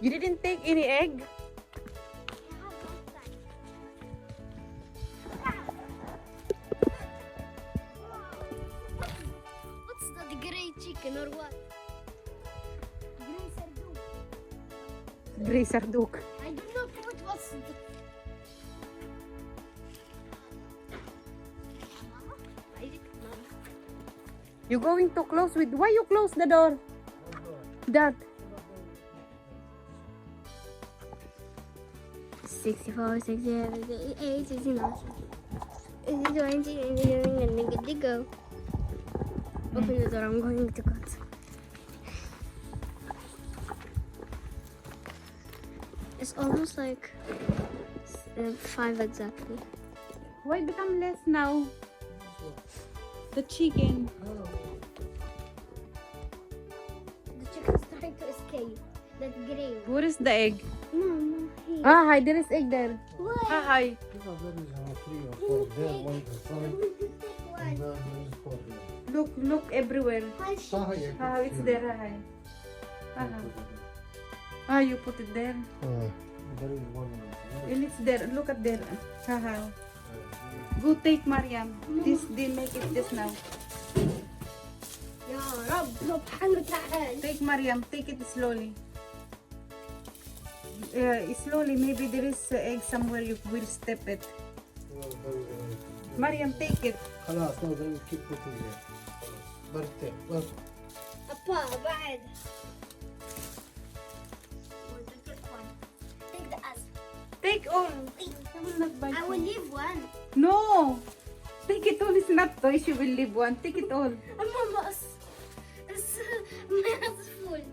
You didn't take any egg? What's that gray chicken or what? Gray sardine. Gray sarduk. I don't know what was You going too close with... Why you close the door? That. 64, 67, 68, 69, 20, and then good to go. Open the door, I'm going to cut. It's almost like uh, five exactly. Why become less now? The chicken. That grave. Where is the egg? Mama, here. Ah, hi, there is egg there. Where? Ah, hi. Look, look everywhere. Ah, it's there, ah, hi. Ah, ah, ah you put it there. Uh, there is one. And it's there. Look at there. Haha. Go take Mariam. This they make it just now. Ya Rab, Subhanallah. Take Mariam. Take it slowly. Uh, slowly. Maybe there is uh, egg somewhere you will step it. uh, there is, uh, Mariam, take it. خلاص now then keep putting there. برتين بس أبا بعد Take the ass. Take all. I will not bite I you. will leave one. No. Take it all. It's not toys. You will leave one. Take it all. Mama, it's, it's, my hand is full.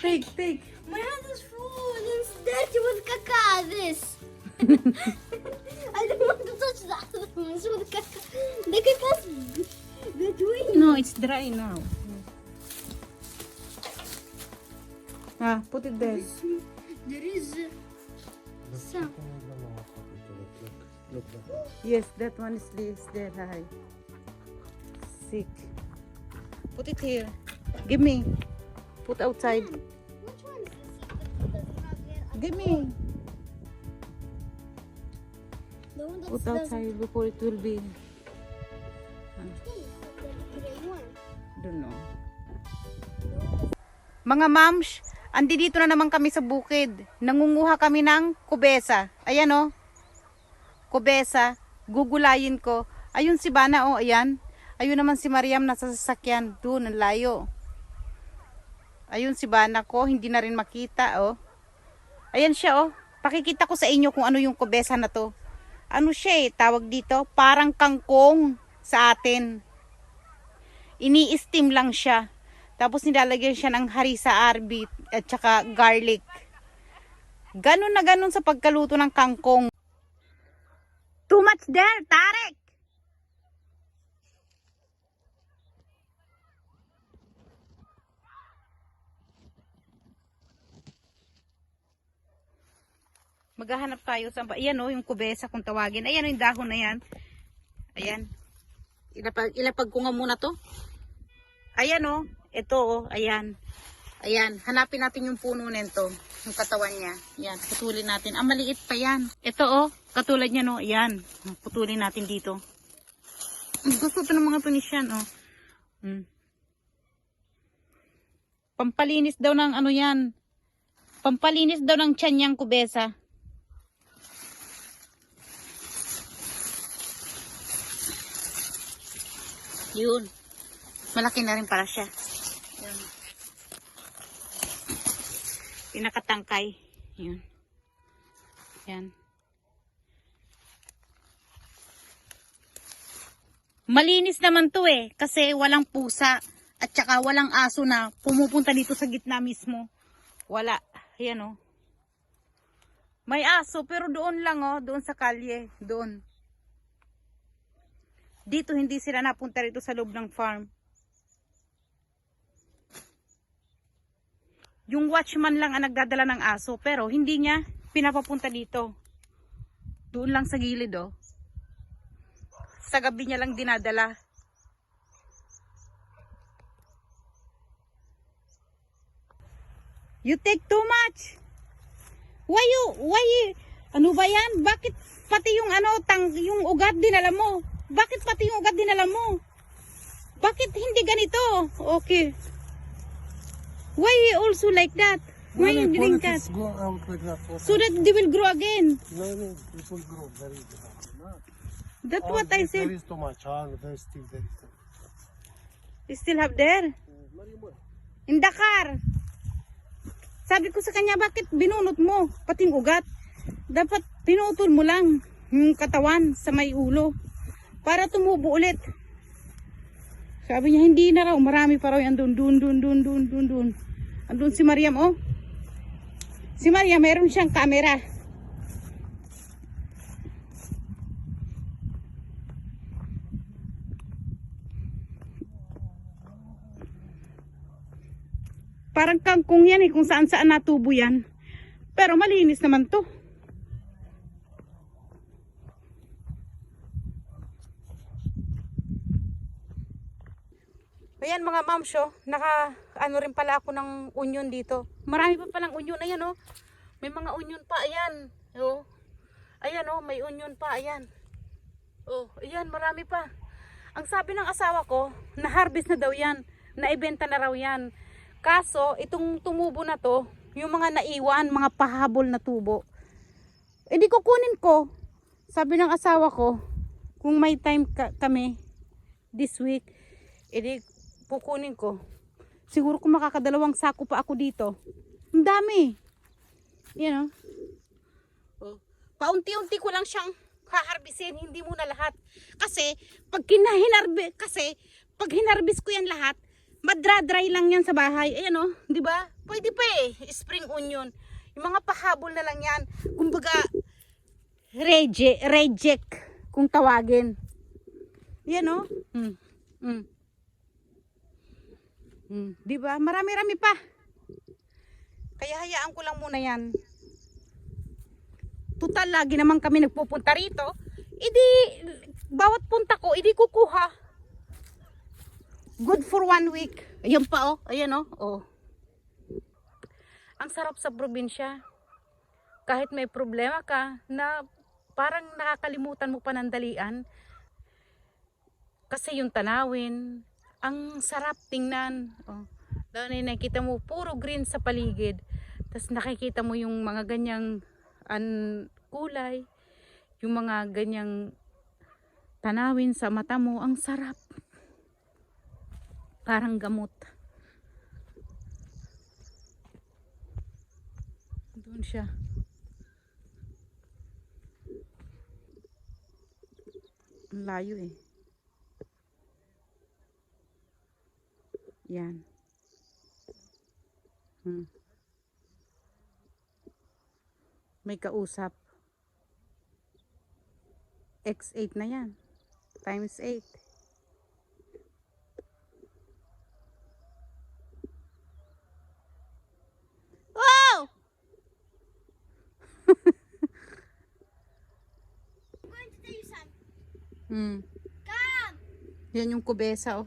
Take, take. My hand is full. It's dirty with caca. This. I don't want to touch that. It's with caca. The caca's between. No, it's dry now. Ah, put it there. There is. Some. Look, look, look. Yes, that one is there. Hi. Sick. Put it here. Give me. Put outside. Which one is this? Give me. The one Put outside before it will be. Don't know. Mga mams, andi dito na naman kami sa bukid. Nangunguha kami ng kubesa. Ayan oh. Kubesa. Gugulayin ko. Ayun si Bana oh, ayan. Ayun naman si Mariam nasa sasakyan. Doon, ang layo. Ayun si Bana ko, hindi na rin makita oh. Ayan siya oh. Pakikita ko sa inyo kung ano yung kubesa na to. Ano siya eh, tawag dito, parang kangkong sa atin ini-steam lang siya. Tapos nilalagyan siya ng harisa arbit at saka garlic. Ganon na ganon sa pagkaluto ng kangkong. Too much there, Tarek! Maghahanap tayo sa... Ayan o, yung kubesa kung tawagin. Ayan o, yung dahon na yan. Ayan. Ilapag, ilapag ko nga muna to. Ayan o. Ito o. Ayan. Ayan. Hanapin natin yung puno nito. Yung katawan niya. Ayan. Putulin natin. Ah, maliit pa yan. Ito o. Katulad niya no. Ayan. Putulin natin dito. Gusto to ng mga Tunisian o. Hmm. Pampalinis daw ng ano yan. Pampalinis daw ng tiyan niyang kubesa. Yun. Malaki na rin para siya. Yun. Pinakatangkay. Yun. Yan. Malinis naman to eh. Kasi walang pusa. At saka walang aso na pumupunta dito sa gitna mismo. Wala. Ayan oh. May aso pero doon lang oh. Doon sa kalye. Doon. Dito hindi sila napunta rito sa loob ng farm. Yung watchman lang ang nagdadala ng aso pero hindi niya pinapapunta dito. Doon lang sa gilid oh. Sa gabi niya lang dinadala. You take too much. Why you, why, ano ba yan? Bakit pati yung ano, tang, yung ugat din alam mo? Bakit pati yung ugat dinala mo? Bakit hindi ganito? Okay. Why also like that? Why you doing that? Go out like that. So that they will grow again. No, no, it will grow very good. No. That's All what I this, There said. is too much. All there is still there. You still have there? In the car. Sabi ko sa kanya, bakit binunot mo? Pati yung ugat. Dapat pinutol mo lang yung katawan sa may ulo. Para tumubo ulit. Sabi niya, hindi na raw. Marami pa raw yan dun, dun, dun, dun, dun, dun, dun. Andun si Mariam, oh. Si Mariam, meron siyang camera. Parang kangkong yan eh, kung saan saan natubo yan. Pero malinis naman to. Ayan mga mamsyo, naka ano rin pala ako ng onion dito. Marami pa palang onion, ayan oh. May mga onion pa, ayan. Oh. Ayan oh, may onion pa, ayan. Oh, ayan, marami pa. Ang sabi ng asawa ko, na-harvest na daw yan. Naibenta na raw yan. Kaso, itong tumubo na to, yung mga naiwan, mga pahabol na tubo. E di kukunin ko. Sabi ng asawa ko, kung may time ka- kami this week, e di kukunin ko. Siguro kung makakadalawang sako pa ako dito. Ang dami. Yan oh. Oh. Paunti-unti ko lang siyang haharbisin, hindi muna lahat. Kasi pag kinahinarbi, kasi pag hinarbis ko yan lahat, madra-dry lang yan sa bahay. Ayan oh, di ba? Pwede pa eh, spring onion. Yung mga pahabol na lang yan. Kumbaga, reje, reject kung tawagin. Yan oh. Hmm. Hmm. Hmm. Di ba? Marami-rami pa. Kaya hayaan ko lang muna yan. Total, lagi naman kami nagpupunta rito. Idi, bawat punta ko, idi kukuha. Good for one week. Ayun pa oh, ayan oh. oh. Ang sarap sa probinsya. Kahit may problema ka na parang nakakalimutan mo panandalian. Kasi yung tanawin, ang sarap tingnan. Oh. Doon ay nakita mo puro green sa paligid. Tapos nakikita mo yung mga ganyang an kulay, yung mga ganyang tanawin sa mata mo, ang sarap. Parang gamot. Doon siya. Ang layo eh. Yan. Hmm. May kausap. X8 na yan. Times 8. Wow! Going to tell you something. Hmm. Come! Yan yung kubesa. Oh,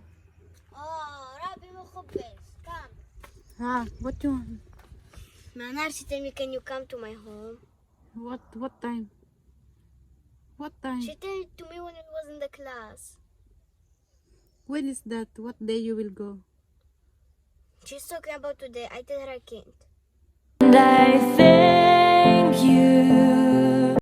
Ha, what you want? Manar, she tell me, can you come to my home? What, what time? What time? She told it to me when it was in the class. When is that? What day you will go? She's talking about today. I tell her I can't. And I feel